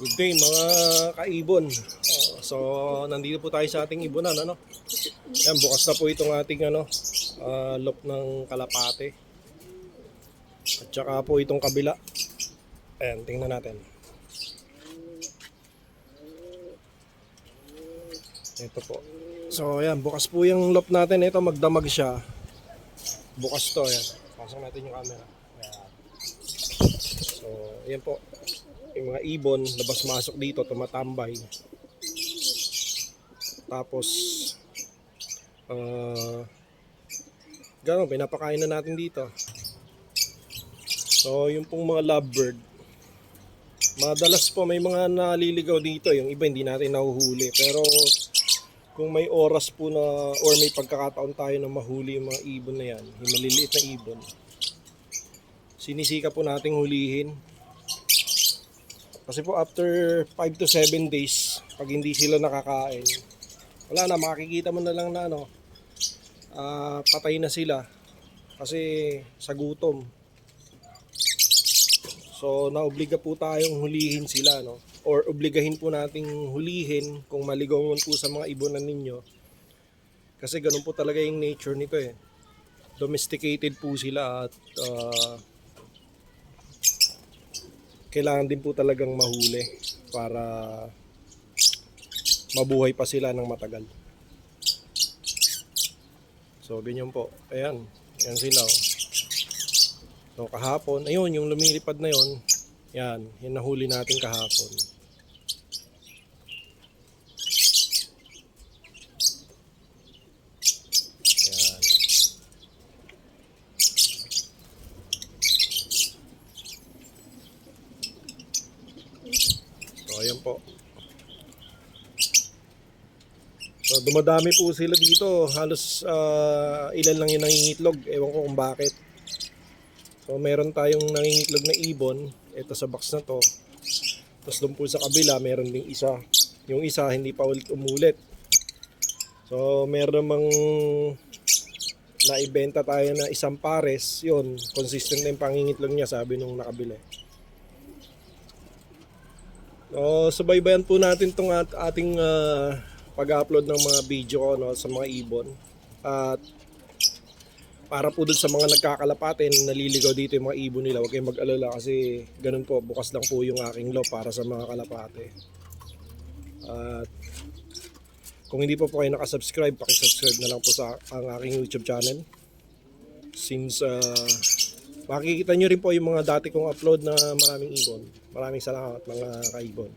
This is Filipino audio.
Good day mga kaibon. Uh, so nandito po tayo sa ating ibonan ano. Yan bukas na po itong ating ano uh, lop ng kalapate. At saka po itong kabila. Ayan, tingnan natin. Ito po. So ayan, bukas po yung lop natin. Ito magdamag siya. Bukas to, ayan. Pasok natin yung camera. Ayan. So, ayan po yung mga ibon labas-masok dito tumatambay. Tapos uh, gano'n pinapakain na natin dito. So yung pong mga lovebird madalas po may mga naliligaw dito. Yung iba hindi natin nahuhuli. Pero kung may oras po na or may pagkakataon tayo na mahuli yung mga ibon na yan yung maliliit na ibon sinisika po nating hulihin kasi po after 5 to 7 days, pag hindi sila nakakain, wala na, makikita mo na lang na ano, ah, patay na sila. Kasi sa gutom. So, naobliga po tayong hulihin sila, no? Or obligahin po nating hulihin kung maligaw man po sa mga ibonan ninyo. Kasi ganun po talaga yung nature nito eh. Domesticated po sila at ah, kailangan din po talagang mahuli para mabuhay pa sila ng matagal. So, ganyan po. Ayan. Ayan sila. Oh. So, kahapon, ayun, yung lumilipad na yon yan, yung nahuli natin kahapon. So, ayan po. So, dumadami po sila dito. Halos ah, ilan lang yung nangingitlog. Ewan ko kung bakit. So, meron tayong nangingitlog na ibon. Ito sa box na to. Tapos doon po sa kabila, meron ding isa. Yung isa, hindi pa ulit umulit. So, meron namang naibenta tayo na isang pares. Yun, consistent na yung pangingitlog niya, sabi nung nakabili. So, subaybayan po natin tong at ating ah, pag-upload ng mga video no, sa mga ibon. At para po dun sa mga nagkakalapate na naliligaw dito yung mga ibon nila, huwag kayong mag-alala kasi ganun po, bukas lang po yung aking law para sa mga kalapate. At kung hindi po po kayo nakasubscribe, pakisubscribe na lang po sa ang aking YouTube channel. Since ah, makikita nyo rin po yung mga dati kong upload na maraming ibon. Maraming salamat mga kaibon.